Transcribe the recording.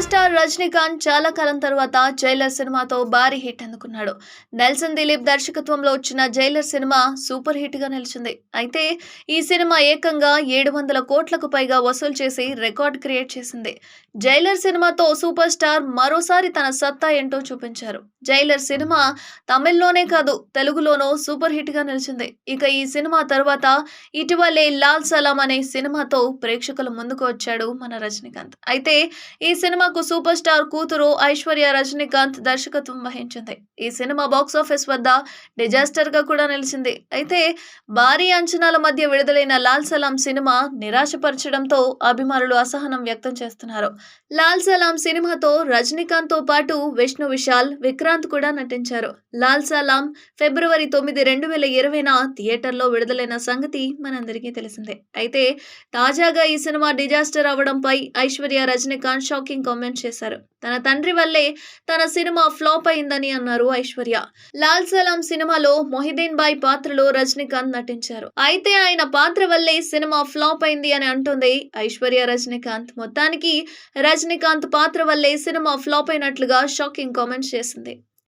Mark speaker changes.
Speaker 1: Super star Rajinikanth చాలా కాలం తర్వాత జైలర్ సినిమాతో భారీ హిట్ అందుకున్నాడు. నెల్సన్ దిలీప్ దర్శకత్వంలో వచ్చిన జైలర్ సినిమా సూపర్ హిట్గా నిలిచింది. అయితే ఈ సినిమా ఏకంగా ఏడు వందల కోట్లకు పైగా వసూలు చేసి రికార్డ్ క్రియేట్ చేసింది. జైలర్ సినిమాతో సూపర్ స్టార్ మరోసారి తన సత్తా ఏంటో చూపించారు. జైలర్ సినిమా తమిళ్ళోనే కాదు తెలుగులోనూ సూపర్ హిట్గా నిలిచింది. ఇక ఈ సినిమా తర్వాత ఇటీవలే లాల్ సలాం అనే సినిమాతో ప్రేక్షకుల ముందుకు వచ్చాడు మన రజనీకాంత్. అయితే ఈ సినిమా సినిమాకు సూపర్ స్టార్ కూతురు ఐశ్వర్య రజనీకాంత్ దర్శకత్వం వహించింది. ఈ సినిమా బాక్స్ ఆఫీస్ వద్ద డిజాస్టర్గా కూడా నిలిచింది. అయితే భారీ అంచనాల మధ్య విడుదలైన లాల్ సలాం సినిమా నిరాశపరచడంతో అభిమానులు అసహనం వ్యక్తం చేస్తున్నారు. లాల్ సలాం సినిమాతో రజనీకాంత్తో పాటు విష్ణు విశాల్ విక్రాంత్ కూడా నటించారు. లాల్ సలాం ఫిబ్రవరి తొమ్మిది రెండు వేల ఇరవైన థియేటర్లో విడుదలైన సంగతి మనందరికీ తెలిసిందే. అయితే తాజాగా ఈ సినిమా డిజాస్టర్ అవడంపై ఐశ్వర్య రజనీకాంత్ షాకింగ్ కామెంట్ చేశారు. తన తండ్రి వల్లే తన సినిమా ఫ్లాప్ అయిందని అన్నారు ఐశ్వర్య. లాల్ సలాం సినిమాలో మొహిదీన్ బాయ్ పాత్రలో రజనీకాంత్ నటించారు. అయితే ఆయన పాత్ర వల్లే సినిమా ఫ్లాప్ అయింది అని అంటుంది ఐశ్వర్య రజనీకాంత్. మొత్తానికి రజనీకాంత్ పాత్ర వల్లే సినిమా ఫ్లాప్ అయినట్లుగా షాకింగ్ కామెంట్స్ చేసింది.